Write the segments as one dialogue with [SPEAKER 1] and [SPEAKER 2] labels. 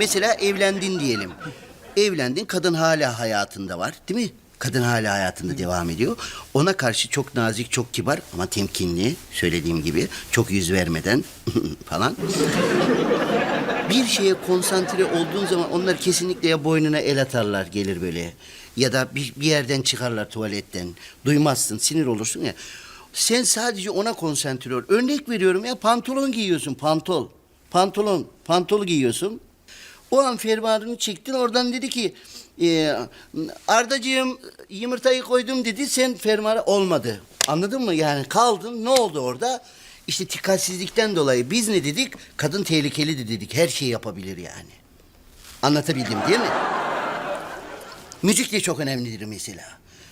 [SPEAKER 1] Mesela evlendin diyelim. Evlendin, kadın hala hayatında var, değil mi? Kadın hala hayatında devam ediyor. Ona karşı çok nazik, çok kibar ama temkinli, söylediğim gibi. Çok yüz vermeden falan. Bir şeye konsantre olduğun zaman onlar kesinlikle ya boynuna el atarlar gelir böyle. Ya da bir, bir yerden çıkarlar tuvaletten. Duymazsın, sinir olursun ya. Sen sadece ona konsantre ol. Örnek veriyorum ya pantolon giyiyorsun, pantol. Pantolon, pantol giyiyorsun. O an fermuarını çektin oradan dedi ki e, Ardacığım yumurtayı koydum dedi sen fermuara olmadı. Anladın mı? Yani kaldın ne oldu orada? İşte dikkatsizlikten dolayı biz ne dedik? Kadın tehlikeli de dedik. Her şeyi yapabilir yani. Anlatabildim değil mi? Müzik de çok önemlidir mesela.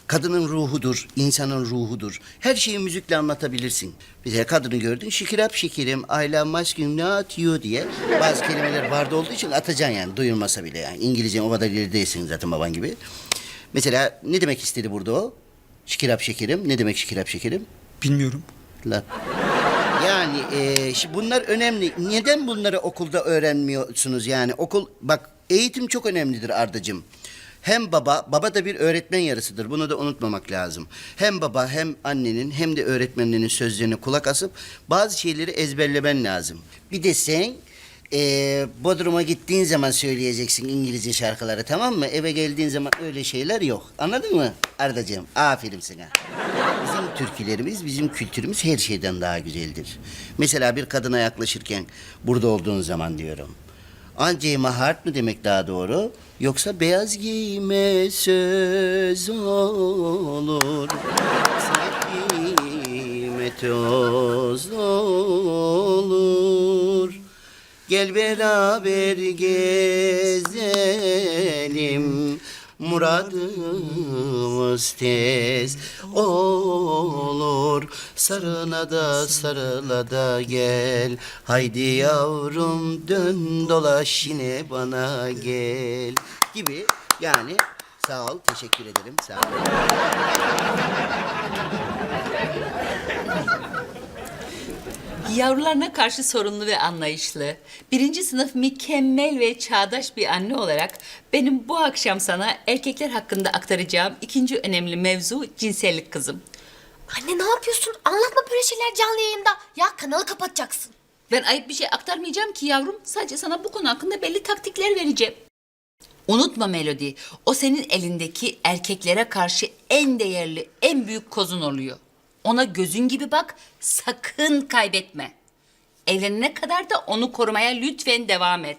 [SPEAKER 1] Kadının ruhudur, insanın ruhudur. Her şeyi müzikle anlatabilirsin. Mesela kadını gördün, şikirap love my skin, not you diye. Bazı kelimeler vardı olduğu için atacaksın yani, duyulmasa bile yani. İngilizce o kadar ileri değilsin zaten baban gibi. Mesela ne demek istedi burada o? Şikirap şekerim, ne demek şikirap şekerim?
[SPEAKER 2] Bilmiyorum.
[SPEAKER 1] La. Yani e, şi- bunlar önemli. Neden bunları okulda öğrenmiyorsunuz yani? Okul bak eğitim çok önemlidir Ardacığım. Hem baba, baba da bir öğretmen yarısıdır. Bunu da unutmamak lazım. Hem baba hem annenin hem de öğretmeninin sözlerine kulak asıp bazı şeyleri ezberlemen lazım. Bir de sen e, Bodrum'a gittiğin zaman söyleyeceksin İngilizce şarkıları tamam mı? Eve geldiğin zaman öyle şeyler yok. Anladın mı Ardacığım? Aferin sana. Bizim türkülerimiz, bizim kültürümüz her şeyden daha güzeldir. Mesela bir kadına yaklaşırken burada olduğun zaman diyorum. Anca mahart mı demek daha doğru? Yoksa beyaz giyme söz olur. Giyme toz olur. Gel beraber gezelim Muradımız tez olur. Sarına da sarıla da gel. Haydi yavrum dön dolaş yine bana gel. Gibi yani sağ ol teşekkür ederim sağ ol.
[SPEAKER 3] Yavrularına karşı sorumlu ve anlayışlı, birinci sınıf mükemmel ve çağdaş bir anne olarak benim bu akşam sana erkekler hakkında aktaracağım ikinci önemli mevzu cinsellik kızım.
[SPEAKER 4] Anne ne yapıyorsun? Anlatma böyle şeyler canlı yayında. Ya kanalı kapatacaksın.
[SPEAKER 3] Ben ayıp bir şey aktarmayacağım ki yavrum. Sadece sana bu konu hakkında belli taktikler vereceğim. Unutma Melody, o senin elindeki erkeklere karşı en değerli, en büyük kozun oluyor. Ona gözün gibi bak, sakın kaybetme. Evlenene kadar da onu korumaya lütfen devam et.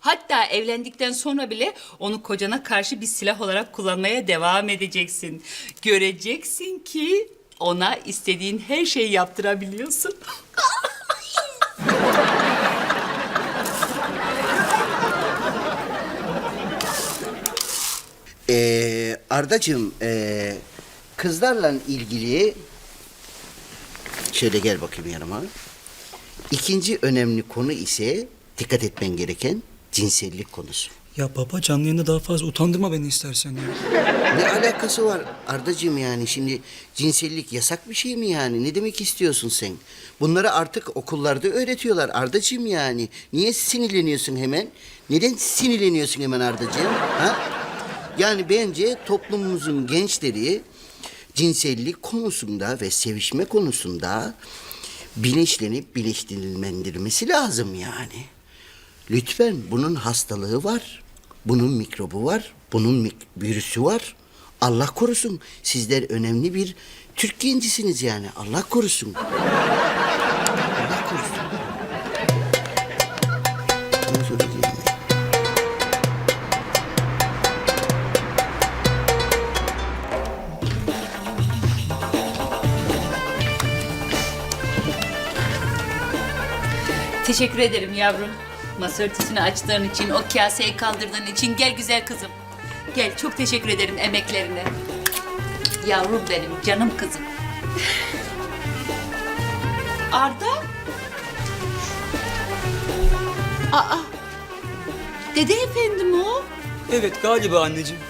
[SPEAKER 3] Hatta evlendikten sonra bile onu kocana karşı bir silah olarak kullanmaya devam edeceksin. Göreceksin ki ona istediğin her şeyi yaptırabiliyorsun.
[SPEAKER 1] Ee, Ardacığım, ee, kızlarla ilgili... Şöyle gel bakayım yanıma. İkinci önemli konu ise dikkat etmen gereken cinsellik konusu.
[SPEAKER 2] Ya baba canlı yayında daha fazla utandırma beni istersen ya.
[SPEAKER 1] Ne alakası var Ardacığım yani şimdi cinsellik yasak bir şey mi yani? Ne demek istiyorsun sen? Bunları artık okullarda öğretiyorlar Ardacığım yani. Niye sinirleniyorsun hemen? Neden sinirleniyorsun hemen Ardacığım? Ha? Yani bence toplumumuzun gençleri cinsellik konusunda ve sevişme konusunda bilinçlenip bilinçlenilmendirmesi lazım yani. Lütfen bunun hastalığı var. Bunun mikrobu var. Bunun mik- virüsü var. Allah korusun. Sizler önemli bir Türk gencisiniz yani. Allah korusun.
[SPEAKER 3] Teşekkür ederim yavrum. Masa örtüsünü açtığın için, o kaseyi kaldırdığın için. Gel güzel kızım. Gel, çok teşekkür ederim emeklerine. Yavrum benim, canım kızım. Arda? Aa, dede efendim o.
[SPEAKER 2] Evet galiba anneciğim.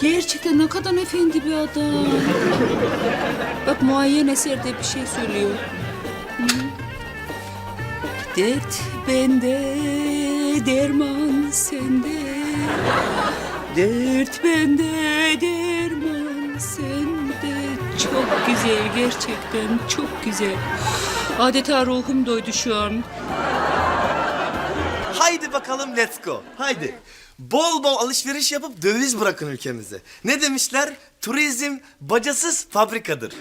[SPEAKER 3] Gerçekten ne kadar efendi bir adam. Bak muayyen eserde bir şey söylüyor. Det bende derman sende. Dert bende, derman sende. Çok güzel, gerçekten çok güzel. Adeta ruhum doydu şu an.
[SPEAKER 5] Bakalım let's go. Haydi. Bol bol alışveriş yapıp döviz bırakın ülkemize. Ne demişler? Turizm bacasız fabrikadır.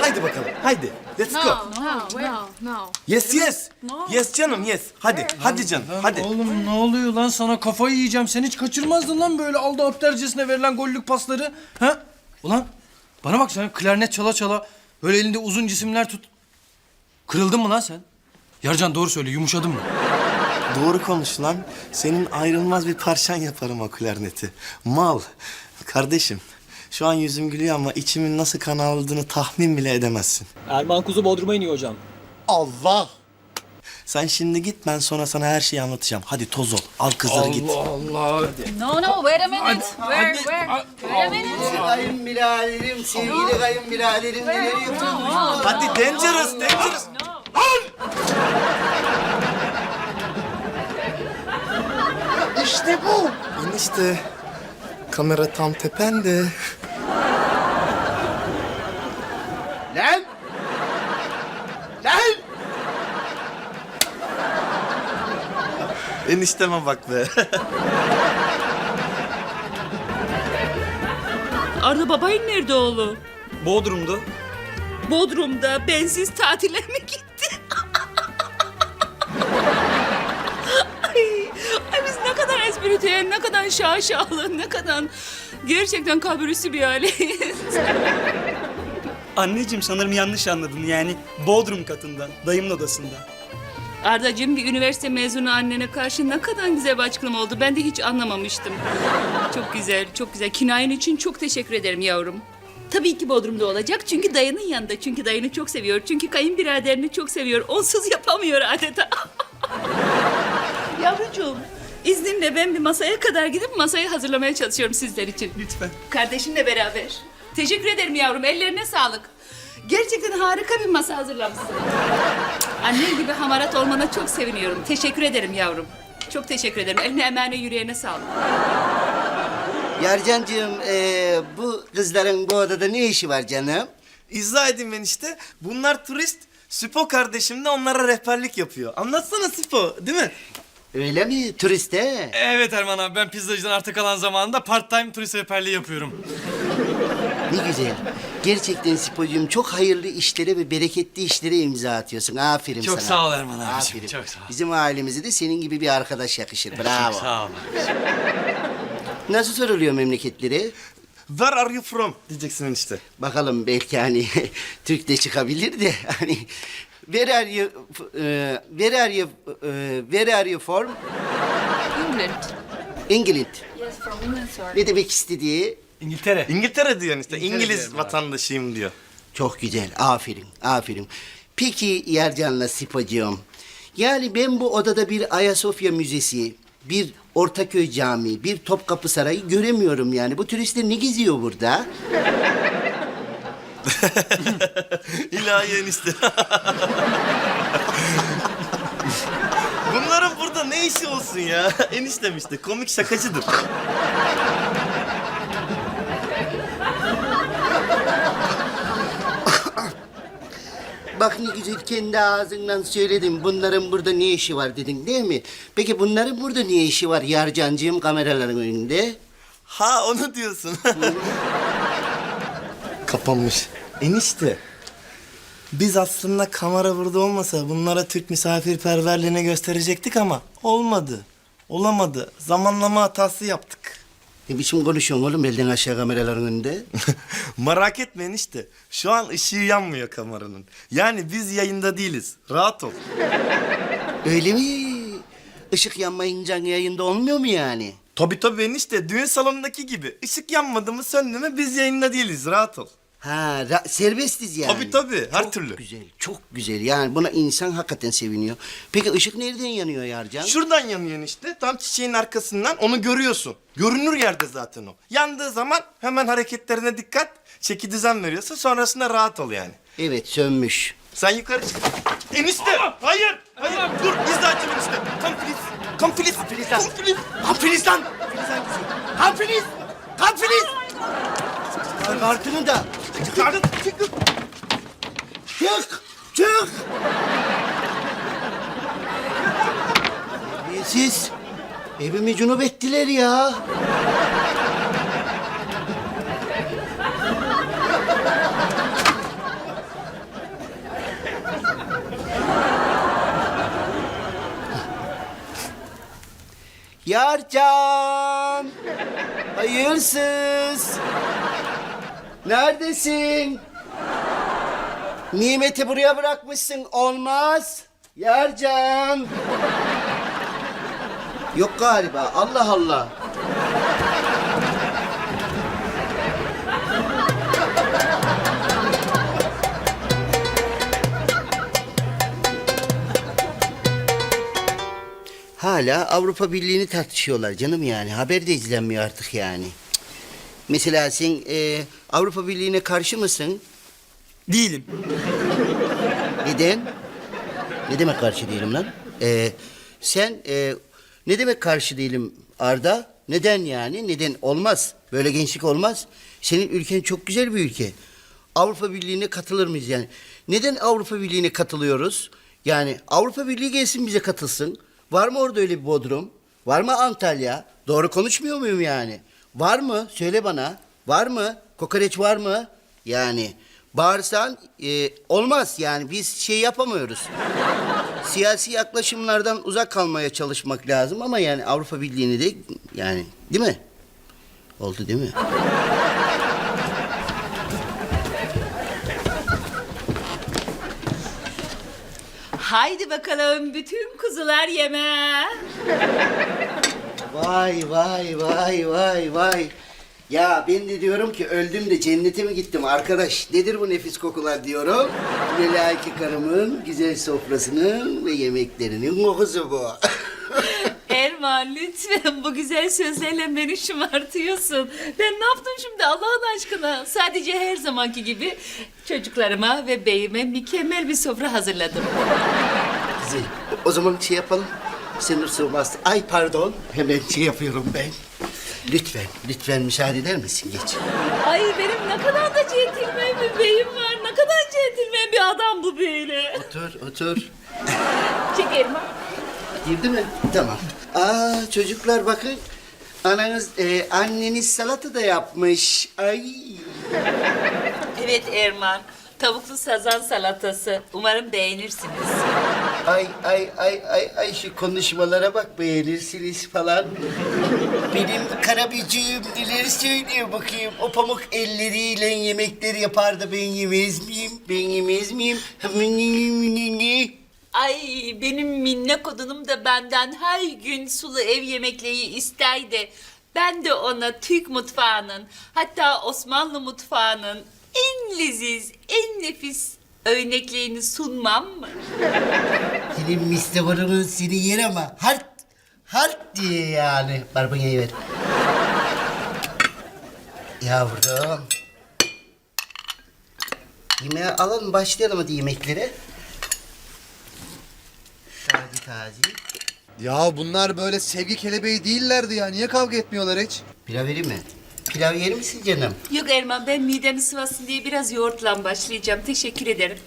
[SPEAKER 5] Haydi bakalım. Haydi. Let's go.
[SPEAKER 4] No, no, no.
[SPEAKER 5] Yes yes. Yes canım yes. Hadi. Hadi canım. Hadi.
[SPEAKER 6] Oğlum ne oluyor lan sana kafayı yiyeceğim. Sen hiç kaçırmazdın lan böyle aldı aptercesine verilen gollük pasları. Ha? Ulan bana bak sen klarnet çala çala böyle elinde uzun cisimler tut. Kırıldın mı lan sen? Yarcan doğru söyle yumuşadın mı?
[SPEAKER 5] Doğru konuş lan. Senin ayrılmaz bir parçan yaparım o klarneti. Mal. Kardeşim. Şu an yüzüm gülüyor ama içimin nasıl kan aldığını tahmin bile edemezsin.
[SPEAKER 7] Erman Kuzu Bodrum'a iniyor hocam.
[SPEAKER 5] Allah. Sen şimdi git ben sonra sana her şeyi anlatacağım. Hadi toz ol. Al kızları git.
[SPEAKER 6] Allah.
[SPEAKER 3] No, no, wait a minute. Where, where? Wait a minute.
[SPEAKER 1] Kayınbiraderim, sevgili kayınbiraderim neler yapıyorsun?
[SPEAKER 5] Hadi dangerous, dangerous.
[SPEAKER 1] İşte bu.
[SPEAKER 5] Enişte kamera tam tepende.
[SPEAKER 1] Lan! Lan!
[SPEAKER 5] Enişteme bak be.
[SPEAKER 3] Arda babayın nerede oğlu?
[SPEAKER 2] Bodrum'da.
[SPEAKER 3] Bodrum'da bensiz tatile mi gitti? ay, ay biz espritüel, ne kadar şaşalı, ne kadar gerçekten kabürüsü bir aileyiz.
[SPEAKER 2] Anneciğim sanırım yanlış anladın yani Bodrum katında, dayımın odasında.
[SPEAKER 3] Ardacığım bir üniversite mezunu annene karşı ne kadar güzel bir açıklama oldu. Ben de hiç anlamamıştım. Çok güzel, çok güzel. Kinayen için çok teşekkür ederim yavrum. Tabii ki Bodrum'da olacak çünkü dayının yanında. Çünkü dayını çok seviyor. Çünkü kayınbiraderini çok seviyor. Onsuz yapamıyor adeta. Yavrucuğum, izninle ben bir masaya kadar gidip masayı hazırlamaya çalışıyorum sizler için.
[SPEAKER 2] Lütfen.
[SPEAKER 3] Kardeşinle beraber. Teşekkür ederim yavrum. Ellerine sağlık. Gerçekten harika bir masa hazırlamışsın. Annen gibi hamarat olmana çok seviniyorum. Teşekkür ederim yavrum. Çok teşekkür ederim. Eline emeğine yüreğine sağlık.
[SPEAKER 1] Yarcancığım, eee, bu kızların bu odada ne işi var canım?
[SPEAKER 5] İzah edeyim ben işte. Bunlar turist. Süpo kardeşim de onlara rehberlik yapıyor. Anlatsana Süpo, değil mi?
[SPEAKER 1] Öyle mi? Turiste?
[SPEAKER 6] Evet Erman abi ben pizzacıdan arta kalan zamanında part time turist rehberliği yapıyorum.
[SPEAKER 1] Ne güzel. Gerçekten Spocuğum çok hayırlı işlere ve bereketli işlere imza atıyorsun. Aferin
[SPEAKER 6] Çok
[SPEAKER 1] sana.
[SPEAKER 6] sağ ol Erman abiciğim,
[SPEAKER 1] Aferin.
[SPEAKER 6] çok sağ ol.
[SPEAKER 1] Bizim ailemize de senin gibi bir arkadaş yakışır. Bravo.
[SPEAKER 6] Sağ ol.
[SPEAKER 1] Nasıl soruluyor memleketleri?
[SPEAKER 5] Where are you from? Diyeceksin enişte.
[SPEAKER 1] Bakalım belki hani Türk de çıkabilir de hani Where are you e, Where are you e, Where are you from?
[SPEAKER 4] England.
[SPEAKER 1] England.
[SPEAKER 4] Yes, from England, sorry.
[SPEAKER 1] Ne demek istediği?
[SPEAKER 6] İngiltere.
[SPEAKER 5] İngiltere diyor işte.
[SPEAKER 6] İngiltere
[SPEAKER 5] İngiliz
[SPEAKER 6] diyorum abi.
[SPEAKER 5] vatandaşıyım diyor.
[SPEAKER 1] Çok güzel. Aferin. Aferin. Peki Yercan'la Sipocuğum. Yani ben bu odada bir Ayasofya Müzesi, bir Ortaköy Camii, bir Topkapı Sarayı göremiyorum yani. Bu turistler ne geziyor burada?
[SPEAKER 5] İlahi enişte. Bunların burada ne işi olsun ya? Eniştem işte komik şakacıdır.
[SPEAKER 1] Bak ne güzel kendi ağzından söyledin. Bunların burada ne işi var dedin değil mi? Peki bunların burada ne işi var Yarcancığım kameraların önünde?
[SPEAKER 5] Ha onu diyorsun. Kapanmış. Enişte. Biz aslında kamera burada olmasa bunlara Türk misafirperverliğini gösterecektik ama olmadı. Olamadı. Zamanlama hatası yaptık.
[SPEAKER 1] Ne biçim konuşuyorsun oğlum elden aşağı kameraların önünde?
[SPEAKER 5] Merak etme enişte. Şu an ışığı yanmıyor kameranın. Yani biz yayında değiliz. Rahat ol.
[SPEAKER 1] Öyle mi? Işık yanmayınca yayında olmuyor mu yani?
[SPEAKER 5] Tabii tabii enişte. Düğün salonundaki gibi. Işık yanmadı mı söndü mü biz yayında değiliz. Rahat ol.
[SPEAKER 1] Ha, serbestiz yani.
[SPEAKER 5] Tabii, tabii, her
[SPEAKER 1] çok
[SPEAKER 5] türlü.
[SPEAKER 1] güzel, çok güzel. Yani buna insan hakikaten seviniyor. Peki ışık nereden yanıyor Yarcan?
[SPEAKER 5] Şuradan yanıyor enişte. Tam çiçeğin arkasından onu görüyorsun. Görünür yerde zaten o. Yandığı zaman hemen hareketlerine dikkat. Çeki düzen veriyorsun. Sonrasında rahat ol yani.
[SPEAKER 1] Evet, sönmüş.
[SPEAKER 5] Sen yukarı çık. Enişte! Hayır! Hayır! Dur! İzah edeceğim enişte. Come please. Filiz. Kan Filiz lan. Kan Filiz. Kan Filiz lan.
[SPEAKER 1] Filiz! Kan Filiz! Çıkar kartını da.
[SPEAKER 5] Çıkardın. Çıkın.
[SPEAKER 1] Çık! Çık! Siz evimi cunup ettiler ya. Yarcan! Hayırsız! Neredesin? Nimeti buraya bırakmışsın. Olmaz. Yarcan. Yok galiba. Allah Allah. Hala Avrupa Birliği'ni tartışıyorlar canım yani. Haber de izlenmiyor artık yani. Mesela sen e, Avrupa Birliği'ne karşı mısın?
[SPEAKER 2] Değilim.
[SPEAKER 1] Neden? Ne demek karşı değilim lan? Ee, sen e, ne demek karşı değilim Arda? Neden yani? Neden? Olmaz. Böyle gençlik olmaz. Senin ülken çok güzel bir ülke. Avrupa Birliği'ne katılır mıyız yani? Neden Avrupa Birliği'ne katılıyoruz? Yani Avrupa Birliği gelsin bize katılsın. Var mı orada öyle bir Bodrum? Var mı Antalya? Doğru konuşmuyor muyum yani? Var mı? Söyle bana. Var mı? Kokoreç var mı? Yani bağırsan e, olmaz yani biz şey yapamıyoruz. Siyasi yaklaşımlardan uzak kalmaya çalışmak lazım ama yani Avrupa Birliği'ni de yani değil mi? Oldu değil mi?
[SPEAKER 3] Haydi bakalım bütün kuzular yeme.
[SPEAKER 1] Vay vay vay vay vay. Ya ben de diyorum ki öldüm de cennete mi gittim arkadaş? Nedir bu nefis kokular diyorum. Melaike karımın güzel sofrasının ve yemeklerinin kokusu bu.
[SPEAKER 3] Erman lütfen bu güzel sözlerle beni şımartıyorsun. Ben ne yaptım şimdi Allah'ın aşkına? Sadece her zamanki gibi çocuklarıma ve beyime mükemmel bir sofra hazırladım.
[SPEAKER 1] Güzel. O zaman şey yapalım. Sınır sığmaz. Ay pardon. Hemen şey yapıyorum ben. Lütfen, lütfen müsaade eder misin? Geç.
[SPEAKER 3] Ay benim ne kadar da centilmen bir beyim var. Ne kadar centilmen bir adam bu böyle.
[SPEAKER 1] Otur, otur.
[SPEAKER 3] Çek Erman.
[SPEAKER 1] Girdi mi? Tamam. Aa çocuklar bakın. Ananız, e, anneniz salata da yapmış. Ay.
[SPEAKER 3] Evet Erman. Tavuklu sazan salatası. Umarım beğenirsiniz.
[SPEAKER 1] Ay ay ay ay ay şu konuşmalara bak beğenirsiniz falan. Benim karabicim neler söylüyor bakayım. O pamuk elleriyle yemekleri yapar da ben yemez miyim? Ben yemez miyim?
[SPEAKER 3] Ay benim minnak odunum da benden her gün sulu ev yemekleri isteydi. Ben de ona Türk mutfağının hatta Osmanlı mutfağının en leziz, en nefis örneklerini sunmam mı?
[SPEAKER 1] Senin mistavarının seni yer ama hart hart diye yani. Barbunyayı ver. Yavrum. Yemeğe alalım başlayalım hadi yemeklere. Taze taze.
[SPEAKER 8] Ya bunlar böyle sevgi kelebeği değillerdi ya. Niye kavga etmiyorlar hiç?
[SPEAKER 1] Pilav vereyim mi? Pilav yer misin canım?
[SPEAKER 3] Yok Erman ben midemi sıvasın diye biraz yoğurtla başlayacağım. Teşekkür ederim.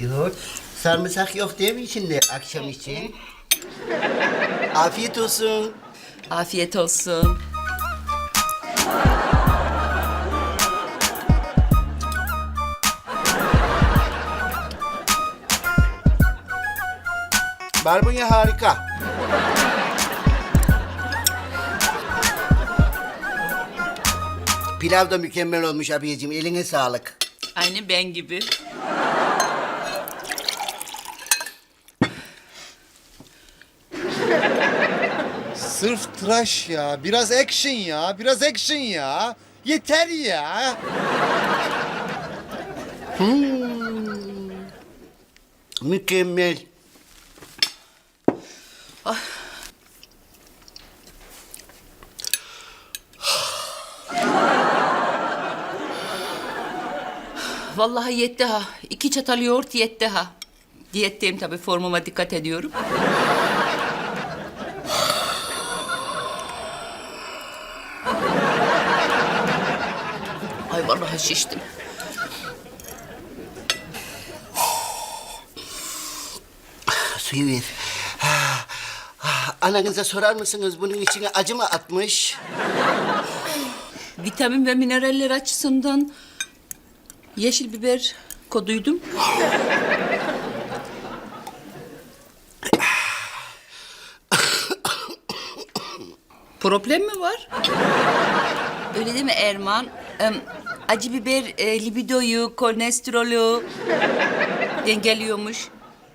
[SPEAKER 1] Yoğurt. Sarımsak yok değil mi içinde akşam için? Afiyet olsun.
[SPEAKER 3] Afiyet olsun.
[SPEAKER 1] Barbunya harika. Pilav da mükemmel olmuş abiyeciğim. Eline sağlık.
[SPEAKER 3] Aynı ben gibi.
[SPEAKER 8] Sırf tıraş ya. Biraz action ya. Biraz action ya. Yeter ya.
[SPEAKER 1] Mükemmel.
[SPEAKER 3] vallahi yetti ha. İki çatal yoğurt yetti ha. Diyetteyim tabii formuma dikkat ediyorum. Ay vallahi şiştim.
[SPEAKER 1] Suyu ver. Ah, ah, Ananıza sorar mısınız bunun içine acı mı atmış?
[SPEAKER 3] Vitamin ve mineraller açısından yeşil biber koduydum. Problem mi var? Öyle değil mi Erman? Em, acı biber e, libidoyu, kolesterolü dengeliyormuş.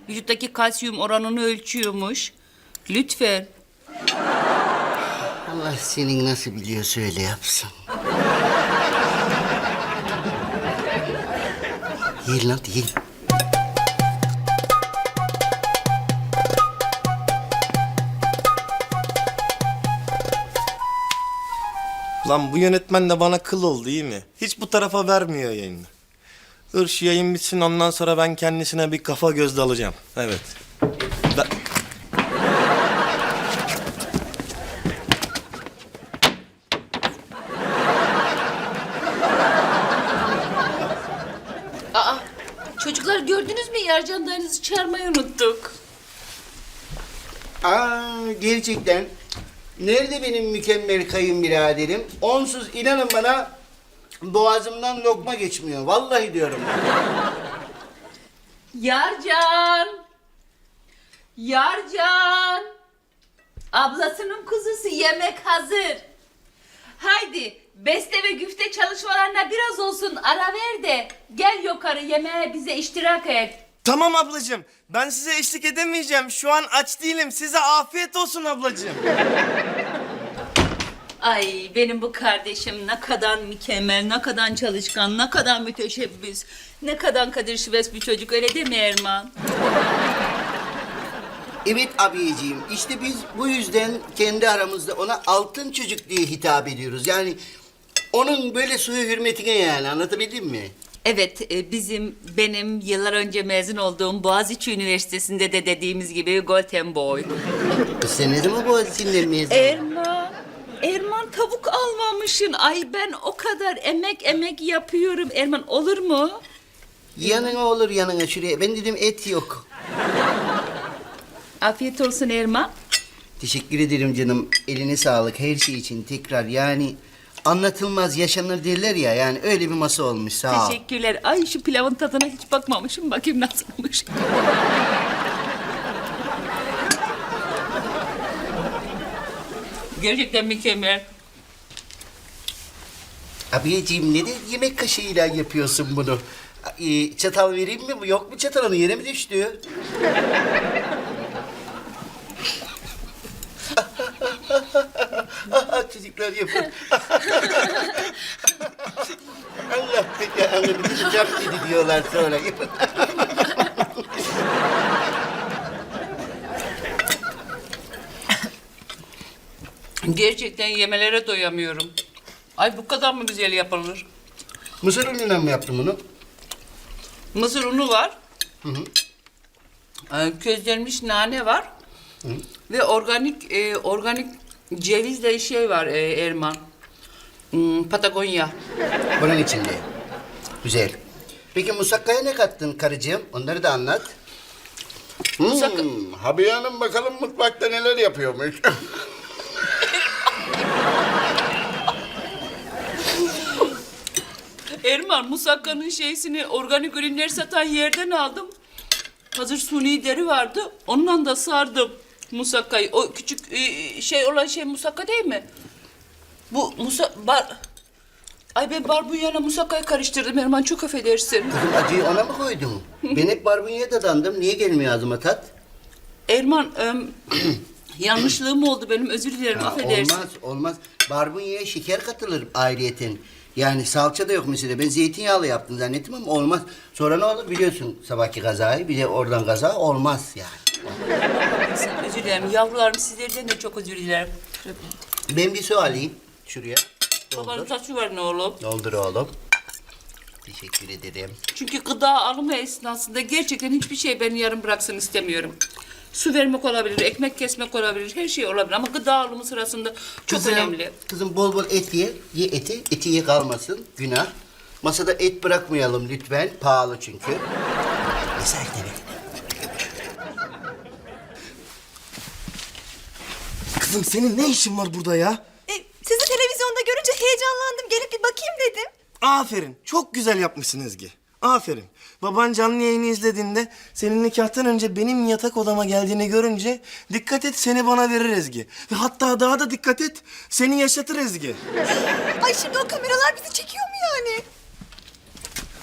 [SPEAKER 3] Vücuttaki kalsiyum oranını ölçüyormuş. Lütfen.
[SPEAKER 1] Allah senin nasıl biliyorsa öyle yapsın. Yiyin lan.
[SPEAKER 5] Lan bu yönetmen de bana kıl oldu iyi mi? Hiç bu tarafa vermiyor yayını. Dur yayın bitsin ondan sonra ben kendisine bir kafa gözde alacağım. Evet. Ben-
[SPEAKER 3] Aa, çocuklar gördünüz mü Yarcan dayınızı çağırmayı unuttuk.
[SPEAKER 1] Aa, gerçekten. Nerede benim mükemmel kayınbiraderim? Onsuz inanın bana boğazımdan lokma geçmiyor. Vallahi diyorum.
[SPEAKER 3] Yarcan! Yarcan! Ablasının kuzusu yemek hazır. Haydi beste ve güfte çalışmalarına biraz olsun ara ver de gel yukarı yemeğe bize iştirak et.
[SPEAKER 5] Tamam ablacığım. Ben size eşlik edemeyeceğim. Şu an aç değilim. Size afiyet olsun ablacığım.
[SPEAKER 3] Ay benim bu kardeşim ne kadar mükemmel, ne kadar çalışkan, ne kadar müteşebbis, ne kadar kadir şives bir çocuk öyle değil mi Erman?
[SPEAKER 1] Evet abiciğim işte biz bu yüzden kendi aramızda ona altın çocuk diye hitap ediyoruz. Yani onun böyle suyu hürmetine yani anlatabildim mi?
[SPEAKER 3] Evet, e, bizim benim yıllar önce mezun olduğum Boğaziçi Üniversitesi'nde de dediğimiz gibi Golden Boy.
[SPEAKER 1] Kız sen ne zaman bu hadisinle mezun?
[SPEAKER 3] Erman, Erman tavuk almamışsın. Ay ben o kadar emek emek yapıyorum. Erman olur mu?
[SPEAKER 1] Yanına olur yanına şuraya. Ben dedim et yok.
[SPEAKER 3] Afiyet olsun Erman.
[SPEAKER 1] Teşekkür ederim canım. Eline sağlık her şey için tekrar yani anlatılmaz yaşanır derler ya yani öyle bir masa olmuş sağ ol.
[SPEAKER 3] Teşekkürler. Ay şu pilavın tadına hiç bakmamışım. Bakayım nasılmış. Gerçekten mükemmel.
[SPEAKER 1] Abiciğim neden yemek kaşığıyla yapıyorsun bunu? Ee, çatal vereyim mi? Yok mu çatalın yere mi düştü? Çocuklar yapın. Allah belanı bir sıcak dedi diyorlar sonra. Yapın.
[SPEAKER 3] Gerçekten yemelere doyamıyorum. Ay bu kadar mı güzel yapılır?
[SPEAKER 1] Mısır unuyla mı yaptın bunu?
[SPEAKER 3] Mısır unu var. Ee, közlenmiş nane var. Ve organik e, organik cevizle şey var e, Erman. Hmm, Patagonya.
[SPEAKER 1] Bunun içinde. Güzel. Peki musakkaya ne kattın karıcığım? Onları da anlat. Hmm, Habiye Hanım bakalım mutfakta neler yapıyormuş.
[SPEAKER 3] Erman musakkanın şeysini organik ürünler satan yerden aldım. Hazır suni deri vardı. Onunla da sardım musakkayı. O küçük e, şey olan şey musakka değil mi? Bu musa bar Ay ben barbunyayla musakkayı karıştırdım Erman çok affedersin.
[SPEAKER 1] Kızım acıyı ona mı koydun? ben hep barbunyaya dadandım. Niye gelmiyor ağzıma tat?
[SPEAKER 3] Erman em, yanlışlığım oldu benim özür dilerim
[SPEAKER 1] Ha,
[SPEAKER 3] affedersin.
[SPEAKER 1] olmaz, olmaz. Barbunyaya şeker katılır ayrıyeten. Yani salça da yok mesela. Ben zeytinyağlı yaptım zannettim ama olmaz. Sonra ne olur biliyorsun sabahki kazayı. Bir de oradan kaza olmaz yani.
[SPEAKER 3] Özür dilerim yavrularım sizlerden de çok özür dilerim.
[SPEAKER 1] Ben bir su alayım şuraya.
[SPEAKER 3] Babanın
[SPEAKER 1] Doldur.
[SPEAKER 3] saçı var ne oğlum?
[SPEAKER 1] Doldur oğlum. Teşekkür ederim.
[SPEAKER 3] Çünkü gıda alımı esnasında gerçekten hiçbir şey beni yarım bıraksın istemiyorum. Su vermek olabilir, ekmek kesmek olabilir, her şey olabilir ama gıda alımı sırasında çok
[SPEAKER 1] Kızım,
[SPEAKER 3] önemli.
[SPEAKER 1] Kızım bol bol et ye. Ye eti. Eti ye kalmasın. Günah. Masada et bırakmayalım lütfen. Pahalı çünkü. Mesela
[SPEAKER 5] Kızım senin ne işin var burada ya?
[SPEAKER 9] E, sizi televizyonda görünce heyecanlandım. Gelip bir bakayım dedim.
[SPEAKER 5] Aferin. Çok güzel yapmışsın Ezgi. Aferin. Baban canlı yayını izlediğinde senin nikahtan önce benim yatak odama geldiğini görünce dikkat et seni bana verir Ezgi. Ve hatta daha da dikkat et seni yaşatır Ezgi.
[SPEAKER 9] Ay şimdi o kameralar bizi çekiyor mu yani?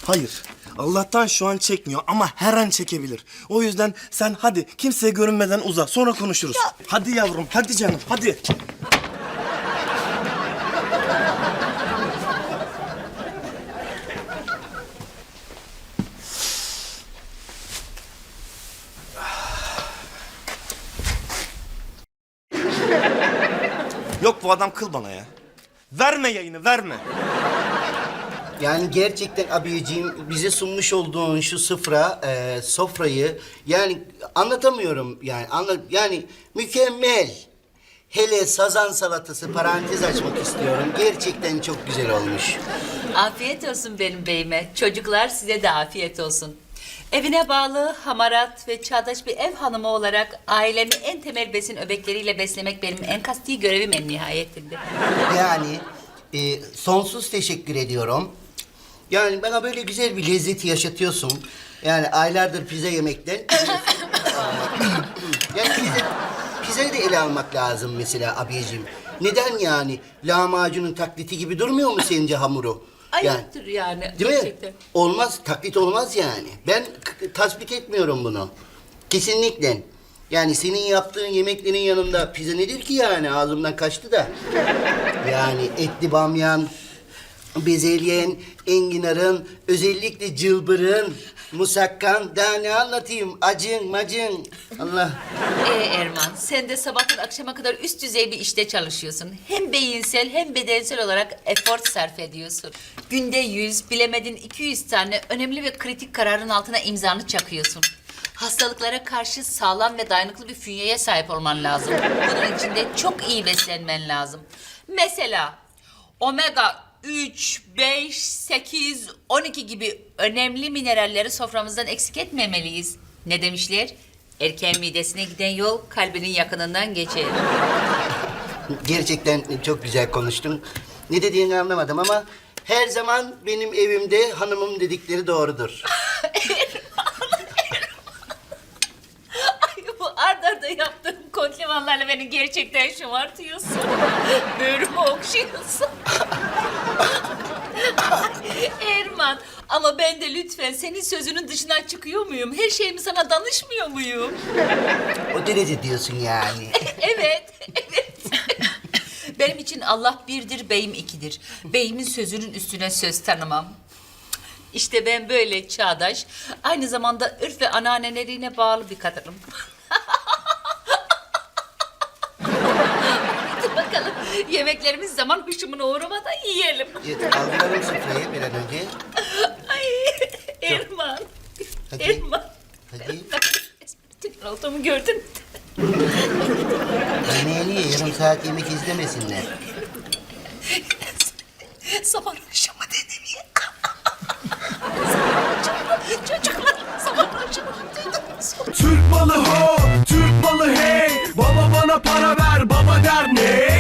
[SPEAKER 5] Hayır. Allah'tan şu an çekmiyor ama her an çekebilir. O yüzden sen hadi kimseye görünmeden uza. Sonra konuşuruz. Hadi yavrum, hadi canım, hadi. Yok bu adam kıl bana ya. Verme yayını, verme.
[SPEAKER 1] Yani gerçekten abiciğim bize sunmuş olduğun şu sıfra, e, sofrayı yani anlatamıyorum yani anla, yani mükemmel. Hele sazan salatası parantez açmak istiyorum. Gerçekten çok güzel olmuş.
[SPEAKER 3] Afiyet olsun benim beyime. Çocuklar size de afiyet olsun. Evine bağlı, hamarat ve çağdaş bir ev hanımı olarak ailemi en temel besin öbekleriyle beslemek benim en kasti görevim en nihayetinde.
[SPEAKER 1] Yani e, sonsuz teşekkür ediyorum. Yani bana böyle güzel bir lezzeti yaşatıyorsun. Yani aylardır pizza yemekten. yani pizza, pizzayı da ele almak lazım mesela abiyeciğim. Neden yani lahmacunun taklidi gibi durmuyor mu sence hamuru?
[SPEAKER 3] Ayıptır yani,
[SPEAKER 1] Değil
[SPEAKER 3] gerçekten.
[SPEAKER 1] mi? Olmaz, taklit olmaz yani. Ben k- tasvip etmiyorum bunu. Kesinlikle. Yani senin yaptığın yemeklerin yanında pizza nedir ki yani? Ağzımdan kaçtı da. Yani etli bamyan, bezelyen, enginarın, özellikle cılbırın, musakkan, daha ne anlatayım? Acın, macın. Allah.
[SPEAKER 3] Ee Erman, sen de sabahtan akşama kadar üst düzey bir işte çalışıyorsun. Hem beyinsel hem bedensel olarak efor sarf ediyorsun. Günde 100, bilemedin 200 tane önemli ve kritik kararın altına imzanı çakıyorsun. Hastalıklara karşı sağlam ve dayanıklı bir fünyeye sahip olman lazım. Bunun için de çok iyi beslenmen lazım. Mesela omega 3, 5, 8, 12 gibi önemli mineralleri soframızdan eksik etmemeliyiz. Ne demişler? Erkeğin midesine giden yol kalbinin yakınından geçer.
[SPEAKER 1] Gerçekten çok güzel konuştun. Ne dediğini anlamadım ama her zaman benim evimde hanımım dedikleri doğrudur.
[SPEAKER 3] Ay bu ard arda yaptığım komplimanlarla beni gerçekten şımartıyorsun. Böğrümü okşuyorsun. Erman ama ben de lütfen senin sözünün dışına çıkıyor muyum? Her şeyimi sana danışmıyor muyum?
[SPEAKER 1] O derece diyorsun yani.
[SPEAKER 3] Evet, evet. Benim için Allah birdir, beyim ikidir. Beyimin sözünün üstüne söz tanımam. İşte ben böyle çağdaş, aynı zamanda örf ve ananelerine bağlı bir kadınım. bakalım. Yemeklerimiz zaman hışımına uğramadan yiyelim.
[SPEAKER 1] Yeter kaldıralım sofrayı bir an önce.
[SPEAKER 3] Ay Erman.
[SPEAKER 1] Hadi.
[SPEAKER 3] Erman.
[SPEAKER 1] Hadi.
[SPEAKER 3] Bütün olduğumu gördün. mü?
[SPEAKER 1] Yemeğini yarım saat yemek izlemesinler.
[SPEAKER 3] Sabah akşamı denemeye Çocuklar sabah akşamı duydunuz?
[SPEAKER 10] Türk malı ho, Türk malı hey. Baba bana para ver, baba der ne?